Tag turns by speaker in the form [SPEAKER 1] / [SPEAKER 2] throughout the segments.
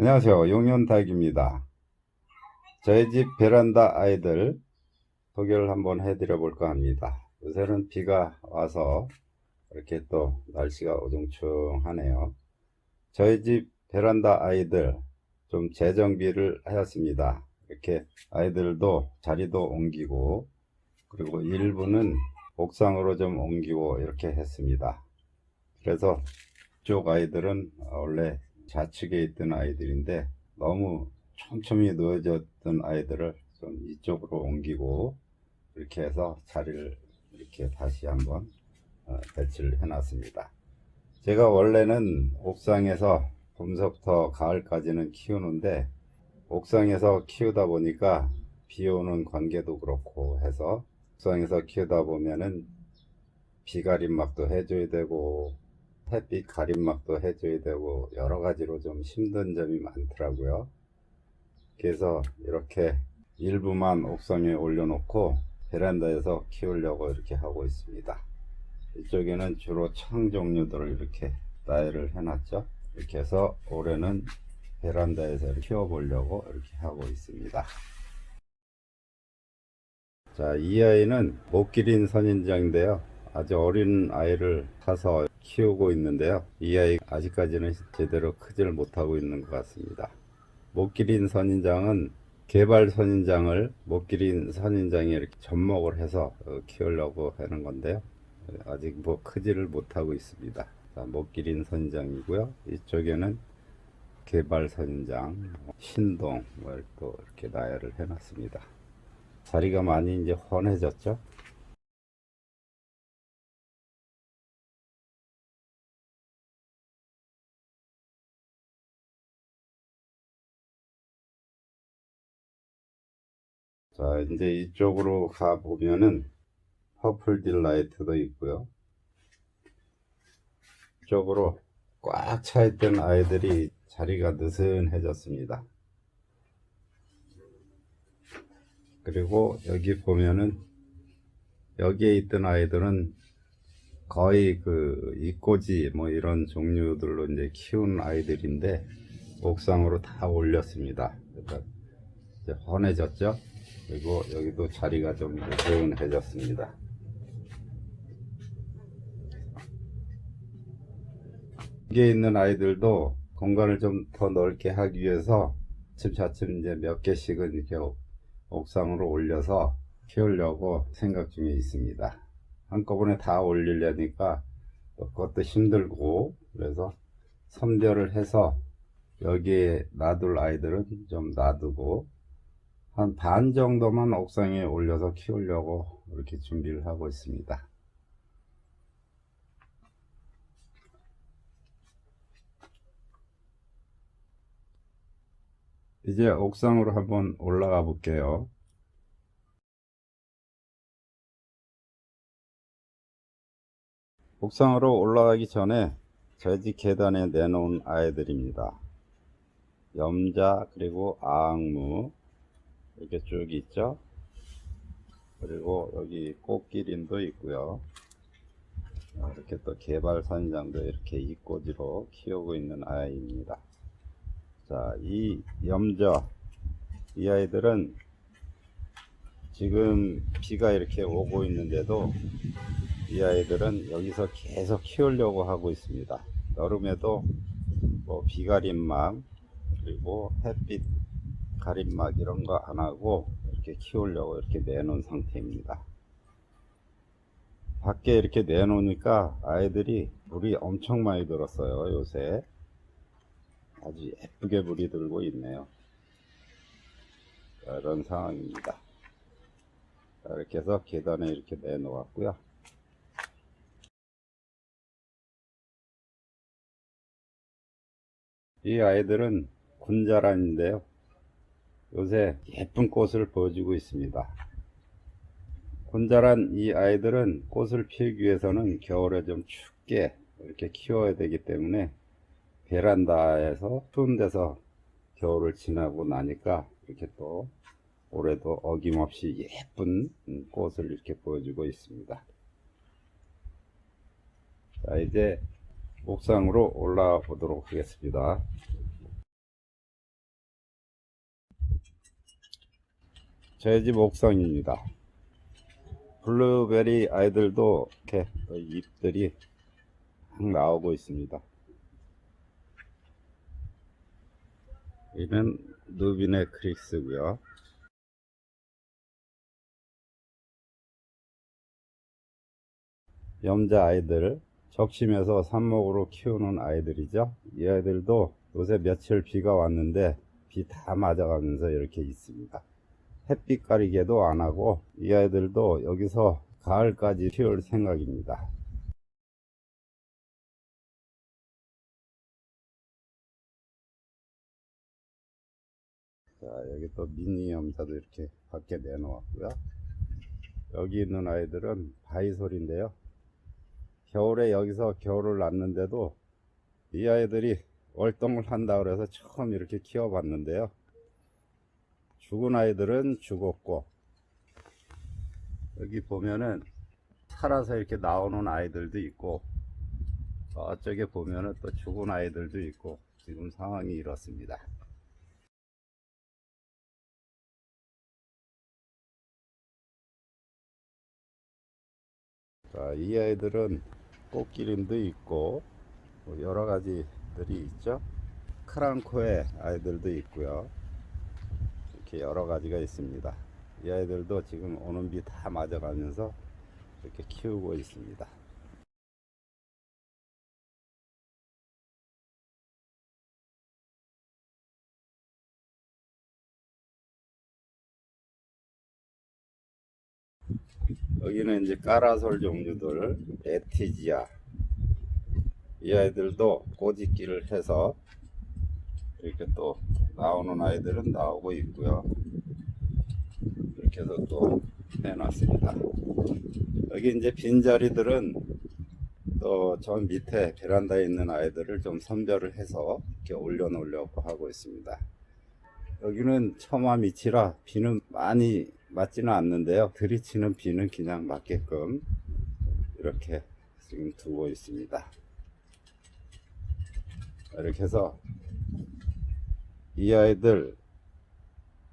[SPEAKER 1] 안녕하세요. 용현닭입니다. 저희 집 베란다 아이들 소개를 한번 해드려 볼까 합니다. 요새는 비가 와서 이렇게 또 날씨가 어중충하네요. 저희 집 베란다 아이들 좀 재정비를 하였습니다. 이렇게 아이들도 자리도 옮기고 그리고 일부는 옥상으로 좀 옮기고 이렇게 했습니다. 그래서 이쪽 아이들은 원래 좌측에 있던 아이들인데 너무 촘촘히 놓여졌던 아이들을 좀 이쪽으로 옮기고 이렇게 해서 자리를 이렇게 다시 한번 어, 배치를 해놨습니다. 제가 원래는 옥상에서 봄서부터 가을까지는 키우는데 옥상에서 키우다 보니까 비 오는 관계도 그렇고 해서 옥상에서 키우다 보면은 비가림막도 해줘야 되고 햇빛 가림막도 해줘야 되고 여러 가지로 좀 힘든 점이 많더라고요. 그래서 이렇게 일부만 옥상에 올려놓고 베란다에서 키우려고 이렇게 하고 있습니다. 이쪽에는 주로 창 종류들을 이렇게 나열을 해놨죠. 이렇게 해서 올해는 베란다에서 키워보려고 이렇게 하고 있습니다. 자, 이 아이는 못 기린 선인장인데요. 아주 어린 아이를 사서 키우고 있는데요. 이 아이 아직까지는 제대로 크지를 못하고 있는 것 같습니다. 못 기린 선인장은 개발 선인장을 못 기린 선인장에 이렇게 접목을 해서 어, 키우려고 하는 건데요. 아직 뭐 크지를 못하고 있습니다. 자, 못 기린 선인장이고요. 이쪽에는 개발 선인장, 신동, 뭐또 이렇게 나열을 해놨습니다. 자리가 많이 이제 훤해졌죠. 자, 이제 이쪽으로 가 보면은 퍼플 딜라이트도 있고요. 이쪽으로 꽉 차 있던 아이들이 자리가 느슨해졌습니다. 그리고 여기 보면은 여기에 있던 아이들은 거의 그 이꼬지 뭐 이런 종류들로 이제 키운 아이들인데 옥상으로 다 올렸습니다. 그러니까 이제 훤해졌죠. 그리고 여기도 자리가 좀 느슨해졌습니다. 여기에 있는 아이들도 공간을 좀 더 넓게 하기 위해서 차츰차츰 이제 몇 개씩은 이렇게 옥상으로 올려서 키우려고 생각 중에 있습니다. 한꺼번에 다 올리려니까 그것도 힘들고 그래서 선별을 해서 여기에 놔둘 아이들은 좀 놔두고 한 반 정도만 옥상에 올려서 키우려고 이렇게 준비를 하고 있습니다. 이제 옥상으로 한번 올라가 볼게요. 옥상으로 올라가기 전에 저희 집 계단에 내놓은 아이들입니다. 염자 그리고 아악무 이렇게 쭉 있죠. 그리고 여기 꽃기린도 있고요. 어, 이렇게 또 개발 선장도 이렇게 이꼬지로 키우고 있는 아이입니다. 자, 이 염저 이 아이들은 지금 비가 이렇게 오고 있는데도 이 아이들은 여기서 계속 키우려고 하고 있습니다. 여름에도 뭐 비가림막 그리고 햇빛 가림막 이런 거 안 하고 이렇게 키우려고 이렇게 내놓은 상태입니다. 밖에 이렇게 내놓으니까 아이들이 물이 엄청 많이 들었어요. 요새 아주 예쁘게 물이 들고 있네요. 자, 이런 상황입니다. 자, 이렇게 해서 계단에 이렇게 내놓았고요. 이 아이들은 군자란인데요. 요새 예쁜 꽃을 보여주고 있습니다. 군자란 이 아이들은 꽃을 피우기 위해서는 겨울에 좀 춥게 이렇게 키워야 되기 때문에 베란다에서 추운 데서 겨울을 지나고 나니까 이렇게 또 올해도 어김없이 예쁜 꽃을 이렇게 보여주고 있습니다. 자, 이제 옥상으로 올라가 보도록 하겠습니다. 저희 집 옥상입니다. 블루베리 아이들도 이렇게 잎들이 막 나오고 있습니다. 이는 누비네 크릭스고요. 염자 아이들 적심에서 삽목으로 키우는 아이들이죠. 이 아이들도 요새 며칠 비가 왔는데 비 다 맞아가면서 이렇게 있습니다. 햇빛 가리개도 안 하고 이 아이들도 여기서 가을까지 키울 생각입니다. 자, 여기 또 미니 염사도 이렇게 밖에 내놓았고요. 여기 있는 아이들은 바이솔인데요. 겨울에 여기서 겨울을 났는데도 이 아이들이 월동을 한다 그래서 처음 이렇게 키워봤는데요. 죽은 아이들은 죽었고 여기 보면은 살아서 이렇게 나오는 아이들도 있고 저쪽에 보면은 또 죽은 아이들도 있고 지금 상황이 이렇습니다. 자, 이 아이들은 꽃기린도 있고 뭐 여러 가지들이 있죠. 크랑코의 아이들도 있고요. 이렇게 여러 가지가 있습니다. 이 아이들도 지금 오는 비 다 맞아가면서 이렇게 키우고 있습니다. 여기는 이제 까라솔 종류들, 에티지아. 이 아이들도 꼬집기를 해서 이렇게 또 나오는 아이들은 나오고 있고요. 이렇게 해서 또 해놨습니다. 여기 이제 빈 자리들은 또 저 밑에 베란다에 있는 아이들을 좀 선별을 해서 이렇게 올려놓으려고 하고 있습니다. 여기는 처마 밑이라 비는 많이 맞지는 않는데요. 들이치는 비는 그냥 맞게끔 이렇게 지금 두고 있습니다. 이렇게 해서 이 아이들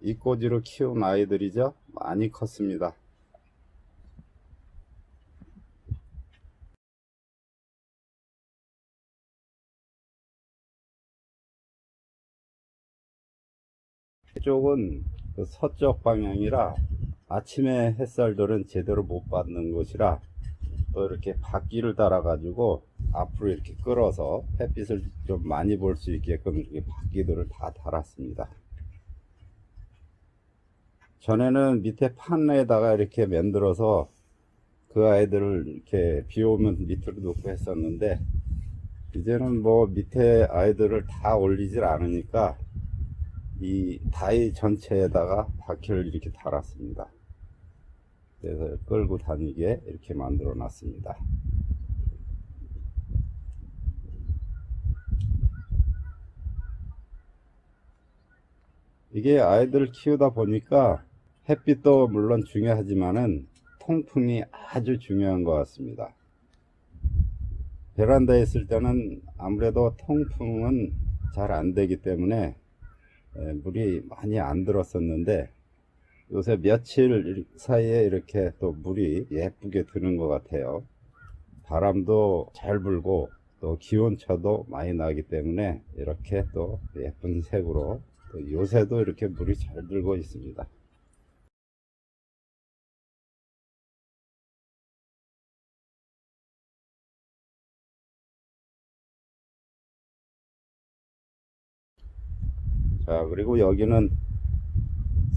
[SPEAKER 1] 이꼬지로 키운 아이들이죠. 많이 컸습니다. 이쪽은 그 서쪽 방향이라 아침에 햇살들은 제대로 못 받는 곳이라 또 이렇게 바퀴를 달아 가지고 앞으로 이렇게 끌어서 햇빛을 좀 많이 볼 수 있게끔 이렇게 바퀴들을 다 달았습니다. 전에는 밑에 판에다가 이렇게 만들어서 그 아이들을 이렇게 비 오면 밑으로 놓고 했었는데 이제는 뭐 밑에 아이들을 다 올리질 않으니까 이 다이 전체에다가 바퀴를 이렇게 달았습니다. 그래서 끌고 다니게 이렇게 만들어 놨습니다. 이게 아이들 키우다 보니까 햇빛도 물론 중요하지만은 통풍이 아주 중요한 것 같습니다. 베란다에 있을 때는 아무래도 통풍은 잘 안 되기 때문에 에, 물이 많이 안 들었었는데 요새 며칠 사이에 이렇게 또 물이 예쁘게 드는 것 같아요. 바람도 잘 불고 또 기온차도 많이 나기 때문에 이렇게 또 예쁜 색으로 또 요새도 이렇게 물이 잘 들고 있습니다. 자, 그리고 여기는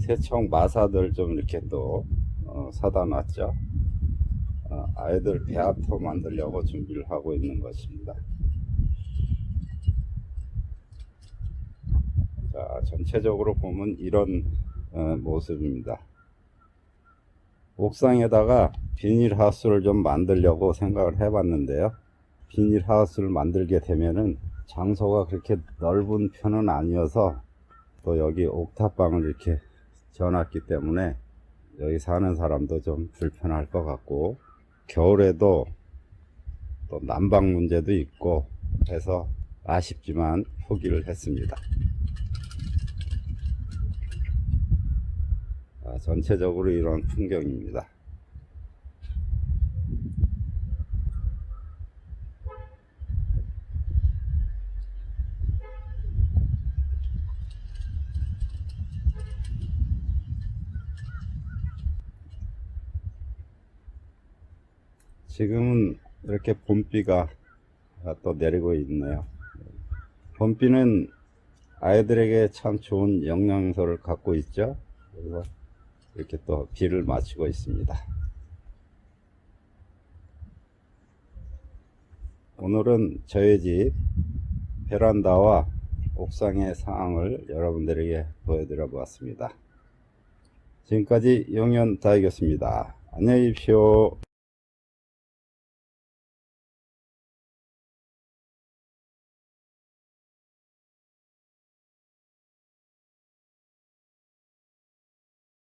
[SPEAKER 1] 세척 마사들 좀 이렇게 또 어, 사다 놨죠. 어, 아이들 배합토 만들려고 준비를 하고 있는 것입니다. 자, 전체적으로 보면 이런 어, 모습입니다. 옥상에다가 비닐 하우스를 좀 만들려고 생각을 해봤는데요. 비닐 하우스를 만들게 되면은 장소가 그렇게 넓은 편은 아니어서 또 여기 옥탑방을 이렇게 지어놨기 때문에 여기 사는 사람도 좀 불편할 것 같고 겨울에도 또 난방 문제도 있고 해서 아쉽지만 포기를 했습니다. 아, 전체적으로 이런 풍경입니다. 지금은 이렇게 봄비가 또 내리고 있네요. 봄비는 아이들에게 참 좋은 영양소를 갖고 있죠. 그래서 이렇게 또 비를 맞추고 있습니다. 오늘은 저희 집 베란다와 옥상의 상황을 여러분들에게 보여드려 보았습니다. 지금까지 용현 다이겼습니다. 안녕히 계십시오.